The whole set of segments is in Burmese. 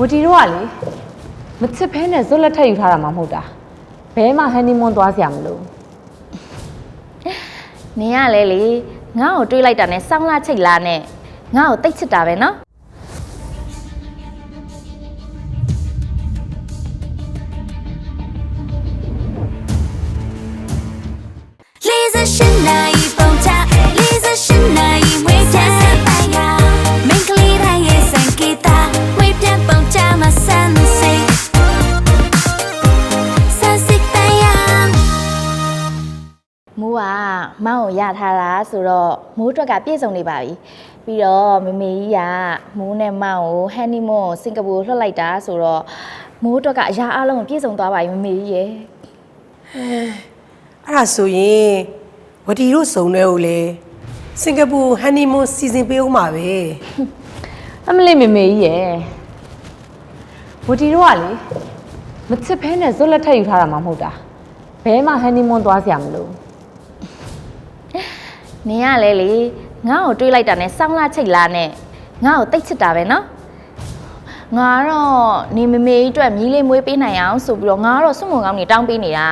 ဝတီတို့ကလေမချစ်ဖဲနဲ့ဇွတ်လက်ထက်ယူထားတာမှမဟုတ်တာဘဲမှာဟန်နီမွန်းသွားစရာမလိုနင်ကလေလေငါ့ကိုတွေးလိုက်တာနဲ့စောင်းလာချိတ်လာနဲ့ငါ့ကိုတိတ်ချစ်တာပဲနော်လေးစရှင်နိုင် ကိုရထားတာဆိုတော့မိုးအတွက်ကပြည့်စုံနေပါပြီပြီးတော့မမေကြီးကမိုးနဲ့မောင်းကိုဟန်နီမွန်းကိုစင်ကာပူလွှတ်လိုက်တာဆိုတော့မိုးအတွက်ကအရာအလုံးကိုပြည့်စုံသွားပါပြီမမေကြီးရဲ့အဲ့ဒါဆိုရင်ဝတီတို့စုံတဲ့ကိုလေစင်ကာပူဟန်နီမွန်းစီစဉ်ပေးဦးမှာပဲအမလေးမေမေကြီးရယ်ဝတီတို့ကလေမချစ်ဖဲနဲ့ဇွတ်လက်ထက်ယူထားတာမှမဟုတ်တာဘဲမှာဟန်နီမွန်းသွားစရာမလို နင်ကလေလေငါ့ကိုတွေးလိုက်တာနဲ့စောင်းလာချိတ်လာနဲ့ငါ့ကိုတိတ်ချစ်တာပဲနော်ငါတော့နေမမေကြီးအတွက်မြည်လေးမွေးပေးနိုင်အောင်ဆိုပြီးတော့ငါကတော့စွန့်မုံကောင်းနေတောင်းပေးနေတာ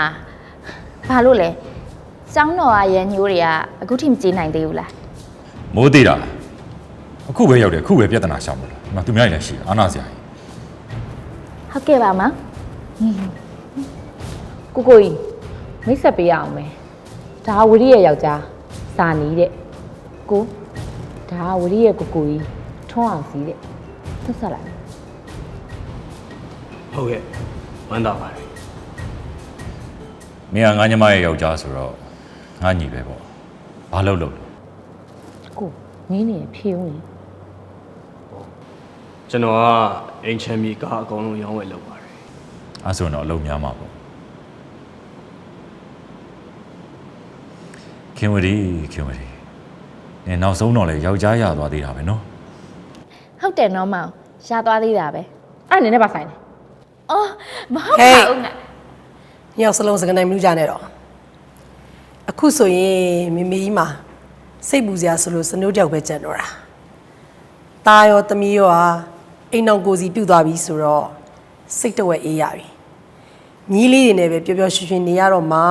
ဘာလို့လဲကျောင်းတော်အရန်ညိုးတွေကအခုထိမကြည့်နိုင်သေးဘူးလားမိုးသေးတာအခုပဲရောက်တယ်အခုပဲပြဿနာရှောင်မလို့ဒီမှာသူများကြီးလည်းရှိတယ်အာနာစရာကြီးဟုတ်ကဲ့ပါမကိုကိုကြီးမိတ်ဆက်ပေးရအောင်မယ်ဒါဝရီရဲ့ယောက်ျား စာနီးတဲ့ကိုဒါဝရီရဲ့ကိုကိုကြီးထွန်းအောင်စီးတဲ့ဆက်ဆက်လိုက်ဟုတ်ကဲ့ဝမ်းသာပါတယ်မင်းကငါညမရဲ့ယောက်ျားဆိုတော့ငါညီပဲပေါ့ဘာလို့လို့လဲကိုငင်းနေဖြေဦးနေကျွန်တော်ကအိမ်ချမ်းမြေကားအကုန်လုံးရောင်းဝယ်လုပ်ပါတယ်အဲဆိုရင်တော့အလုပ်များမှာပေါ့ ခင်ဝရီခင်ဝရီနင်နောက်ဆုံးတော့လေယောက်ျားရသွားသေးတာပဲနော်ဟုတ်တယ်နော်မောင်ရသွားသေးတာပဲအဲ့နည်းနဲ့ပါဆိုင်တယ်အော်မဟုတ်ပါဘူးငါညောက်စလုံးစကနိုင်မလို့ကြနဲ့တော့အခုဆိုရင်မမေကြီးမှာစိတ်ပူစရာဆိုလို့စနိုးကြောက်ပဲကြံတော့တာตาရောသမီးရောဟာအိမ်အောင်ကိုစီပြုတ်သွားပြီဆိုတော့စိတ်တဝက်အေးရပြီညီးလေးတွေနဲ့ပဲပျော်ပျော်ရွှင်ရွှင်နေရတော့မှာ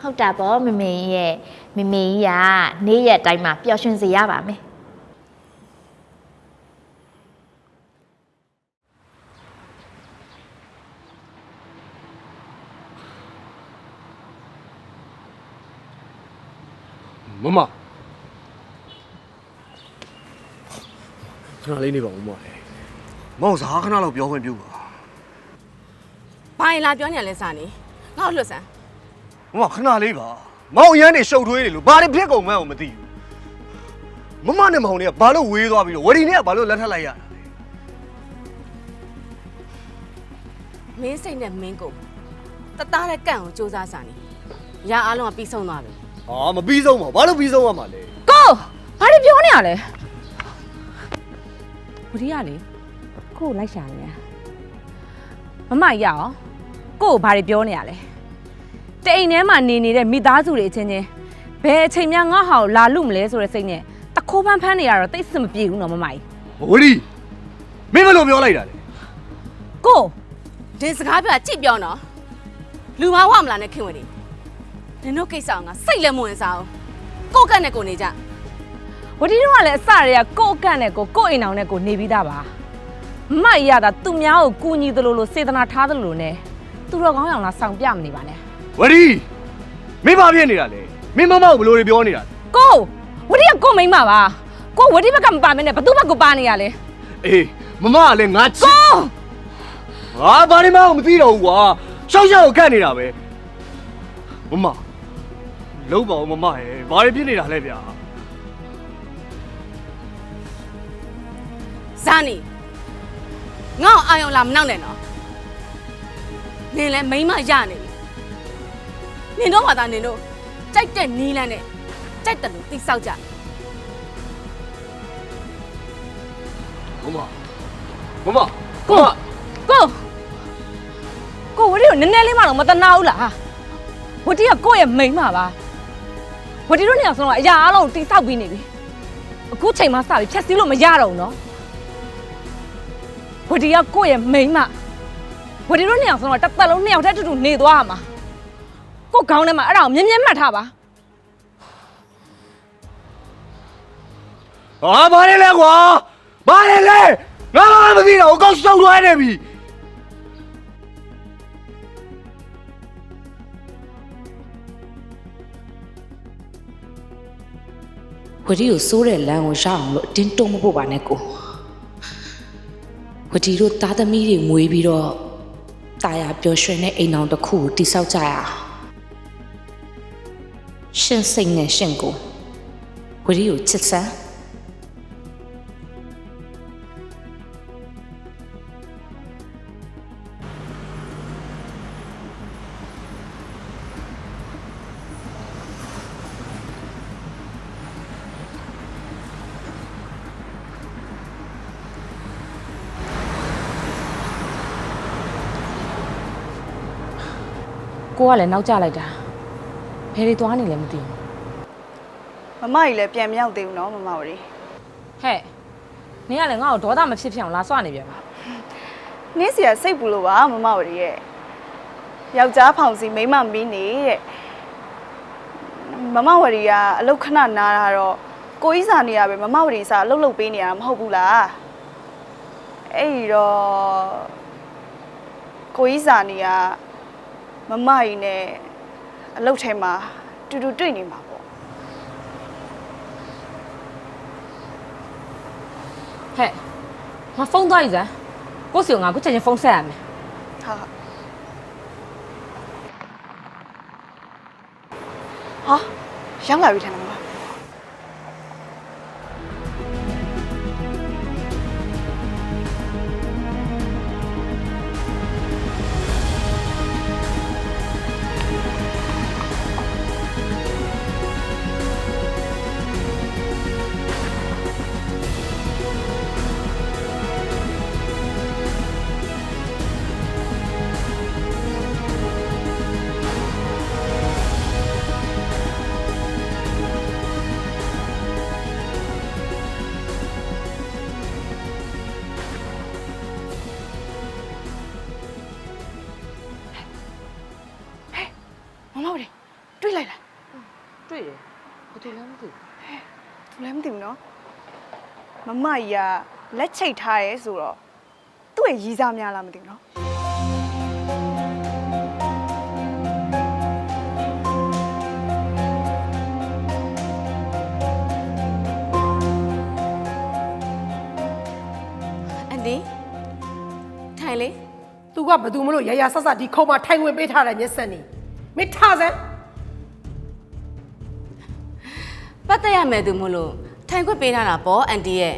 ဟုတ်တာပေါ့မမေကြီးရဲ့မမေကြီးကနေ့ရက်တိုင်းမှာပျော်ရွှင်စေရပါမယ်မမခဏလေးနေပါဦးမလေးမောင်စားခဏလောက်ပြောခွင့်ပြုပါဘာရင်လာပြောညံလဲစာနေငါ့ကိုလွတ်စမ်း မမခဏလေးပါမောင်အရန်နေရှုပ်ထွေးနေလို့ဘာတွေဖြစ်ကုန်မှန်းကိုမသိဘူးမမနဲ့မောင်တွေကဘာလို့ဝေးသွားပြီးတော့ဝရီနဲ့ကဘာလို့လက်ထပ်လိုက်ရတာလဲမင်းစိတ်နဲ့မင်းကိုတသားတဲ့ကန့်ကိုစူးစမ်းစာနေရအားလုံးကပြီးဆုံးသွားပြီဟာမပြီးဆုံးပါဘာလို့ပြီးဆုံးရမှာလဲကိုဘာတွေပြောနေရလဲဝရီကလေကိုကိုလိုက်ရှာနေတာမမကြီးရအောင်ကိုကိုဘာတွေပြောနေရလဲ တိမ်ထဲမှာနေနေတဲ့မိသားစုတွေအချင်းချင်းဘယ်အချိန်မှငါ့ဟာကိုလာလို့မလဲဆိုတဲ့စိတ်နဲ့တခိုးဖန်းဖန်းနေရတော့တိတ်စမပြေဘူးနော်မမကြီးဝရီမင်းဘယ်လိုပြောလိုက်တာလဲကိုဒီစကားပြောကြည့်ပြောနော်လူမဝမလားနဲ့ခင်ဝင်နေနင်တို့ကိစ္စအောင်ငါစိတ်လည်းမဝင်စားဘူးကိုယ့်ကန့်နဲ့ကိုနေကြဝတီတို့ကလည်းအစတွေကကိုယ့်အကန့်နဲ့ကိုကိုယ့်အိမ်အောင်နဲ့ကိုနေပြီးသားပါမမကြီးရတာသူများကိုကူညီသလိုလိုစေတနာထားသလိုလိုနဲ့သူတော်ကောင်းအောင်လားဆောင်ပြမနေပါနဲ့ ဝရီမင်းဘာဖြစ်နေတာလဲမင်းမမကိုဘယ်လိုတွေပြောနေတာလဲကိုဝတိကကိုမိမ့်ပါပါကိုဝတိဘက်ကမပါမနဲ့ဘသူဘက်ကပါနေရလဲအေးမမကလည်းငါချစ်ငါဘာတွေမှမသိတော့ဘူးကွာရှောက်ရှောက်ကိုခတ်နေတာပဲမမလုံးပါဦးမမရဲ့ဘာတွေဖြစ်နေတာလဲဗျာဇာနေငါ့ကိုအာယုံလာမနောက်နဲ့နော်နင်လည်းမိန်းမရနေပြီ နင်တို့ဘာသာနင်တို့ကြိုက်တဲ့နီးလန်းနဲ့ကြိုက်တယ်လို့တိဆောက်ကြမမမမကိုကိုကိုဝတိကိုနည်းနည်းလေးမှတော့မတနာဘူးလားဝတိကကိုယ့်ရဲ့မိန်းမပါဝတိတို့နေအောင်ဆိုတော့အရာအလုံးတိဆောက်ပြီးနေပြီအခုချိန်မှစပြီးဖြတ်စည်းလို့မရတော့ဘူးနော်ဝတီကကိုယ့်ရဲ့မိန်းမဝတီတို့နှစ်ယောက်ဆုံးတော့တစ်သက်လုံးနှစ်ယောက်တည်းတူတူနေသွားရမှာ ကိုယ့်ခေါင်းထဲမှာအဲ့ဒါကိုမြင်းမြင်းမှတ်ထားပါဟာဘာလဲလဲကွာဘာလဲလဲငါမှမသိတော့အကောက်ရှောက်သွားနေပြီဝတီကိုစိုးတဲ့လမ်းကိုရအောင်လို့အတင်းတုံးမဖို့ပါနဲ့ကိုဝတီတို့သားသမီးတွေမွေးပြီးတော့တာယာပျော်ရွှင်တဲ့အိမ်အောင်တစ်ခုကိုတိဆောက်ကြရအောင် ရှင်စိတ်နဲ့ရှင်ကိုဝတီကိုချစ်စမ်းကိုကလည်းနောက်ကျလိုက်တာဘ ယ်တွေသွားနေလဲမသိဘူးမမကြီးလည်းပြန်မရောက်သေးဘူးနော်မမဝရီဟဲ့နင်ကလည်းငါ့ကိုဒေါသမဖြစ်ဖြစ်အောင်လာဆွနေပြန်ပါနင်းစီကစိတ်ပူလို့ပါမမဝရီရဲ့ယောက်ျားဖောင်စီမိန်းမမီးနေတဲ့မမဝရီကအလုတ်ခဏနားတာတော့ကိုကြီးစာနေရပဲမမဝရီစာအလုတ်လုတ်ပေးနေရတာမဟုတ်ဘူးလားအဲ့ဒီတော့ကိုကြီးစာနေကမမကြီးနဲ့ အလုတ်ထဲမှာတူတူတွေ့နေမှာပေါ့ဟဲ့ငါဖုန်းသွားယူစမ်းကိုစီကငါခုချက်ချင်းဖုန်းဆက်ရမယ်ဟာဟာရောက်လာပြီထင်တယ်မ မမမတို့တွေ့လိုက်လားတွေ့တယ်ဘာတူလဲမသိဘူးသူလည်းမသိဘူးနော်မမကြီးကလက်ချိတ်ထားရဲဆိုတော့သူ့ရဲ့ရီးစားများလားမသိဘူးနော်အန်ဒီထိုင်လေသူကဘယ်သူမလို့ရရဆက်ဆက်ဒီခုံမှာထိုင်ဝင်ပေးထားတယ်မျက်စက်နေ မင်းထားစမ်းပတ်သက်ရမယ်သူမို့လို့ထိုင်ခွင့်ပေးထားတာပေါ့အန်တီရဲ့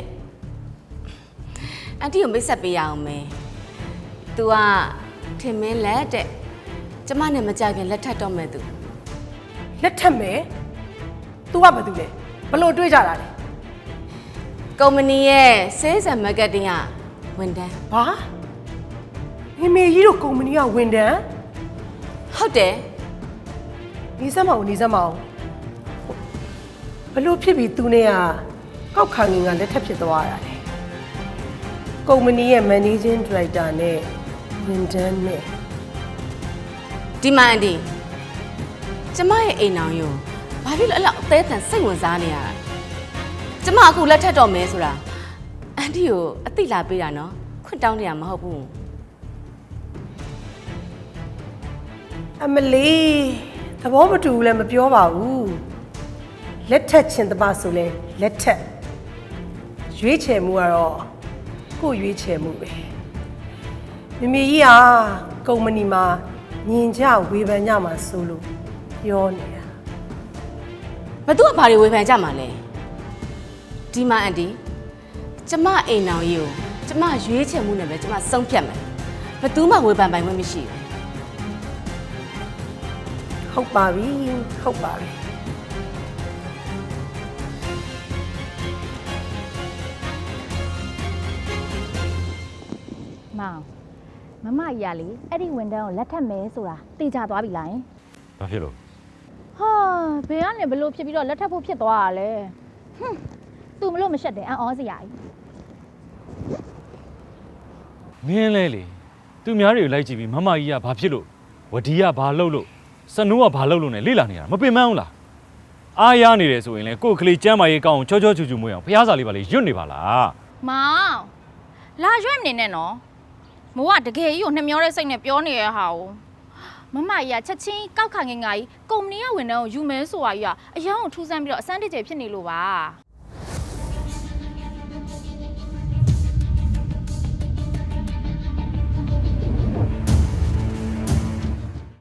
အန်တီကိုမိတ်ဆက်ပေးရအောင်မယ်။ तू ကထင်မင်းလက်တဲ့ကျမနဲ့မကြခင်လက်ထပ်တော့မယ်သူလက်ထက်မယ် तू ကဘယ်သူလဲဘလို့တွေးကြတာလဲကုမ္ပဏီရဲ့ sales and marketing ကဝန်ထမ်းဘာမိမေကြီးတို့ကုမ္ပဏီကဝန်တန်းဟုတ်တယ် နေစမ်းမအောင်နေစမ်းမအောင်ဘလို့ဖြစ်ပြီးသူနဲ့ကကောက်ခံငင်ကလက်ထက်ဖြစ်သွားတာလေကုမ္ပဏီရဲ့ managing director နဲ့ဝန်တန်းနဲ့ဒီမှာအန်တီကျမရဲ့အိမ်အောင်ယုံဘာဖြစ်လို့အဲ့လောက်အသေးအံစိတ်ဝင်စားနေရတာကျမအခုလက်ထပ်တော့မယ်ဆိုတာအန်တီကိုအသိလာပေးတာနော်ခွင့်တောင်းနေရမဟုတ်ဘူးအမလီ သဘောမတူဘူးလည်းမပြောပါဘူးလက်ထက်ချင်းတပါဆိုလဲလက်ထက်ရွေးချယ်မှုကတော့ကိုယ့်ရွေးချယ်မှုပဲမမေကြီးဟာကုမ္ပဏီမှာညင်ကြဝေဖန်ကြမှာဆိုလို့ပြောနေတာဘသူကဘာတွေဝေဖန်ကြမှာလဲဒီမှာအန်တီကျမအိမ်အောင်ကြီးကိုကျမရွေးချယ်မှုနဲ့ပဲကျမဆုံးဖြတ်မယ်ဘသူမှဝေဖန်ပိုင်ခွင့်မရှိဘူး ဟုတ်ပါပြီဟုတ်ပါပြီမောင်မမကြီးကလေအဲ့ဒီဝန်တန်းကိုလက်ထပ်မယ်ဆိုတာသိကြသွားပြီလားယင်ဘာဖြစ်လို့ဟာဘယ်ကနေဘလို့ဖြစ်ပြီးတော့လက်ထပ်ဖို့ဖြစ်သွားတာလဲဟွန်းသူမလို့မရှက်တယ်အံ့ဩစရာကြီးမင်းလဲလေသူများတွေကိုလိုက်ကြည့်ပြီးမမကြီးကဘာဖြစ်လို့ဝဒီကဘာလုပ်လို့ စနိုးကဘာလုပ်လို့ ਨੇ လေ့လာနေတာမပင်မန်းဘူးလားအားရနေတယ်ဆိုရင်လေကိုယ့်ကလေးကျမ်းမာရေးကောင်းအောင်ချောချောချူချူမွေးအောင်ဖះစာလေးပါလေရွတ်နေပါလားမောင်လာရွက်မနေနဲ့နော်မိုးကတကယ်ကြီးကိုနှမျောတဲ့စိတ်နဲ့ပြောနေရဟာကိုမမကြီးကချက်ချင်းကောက်ခံငင်ငါကြီးကုမ္ပဏီကဝန်ထမ်းကိုယူမဲဆိုတာကြီးကအယောင်ကိုထူးဆန်းပြီးတော့အစမ်းတစ်ကျယ်ဖြစ်နေလို့ပါ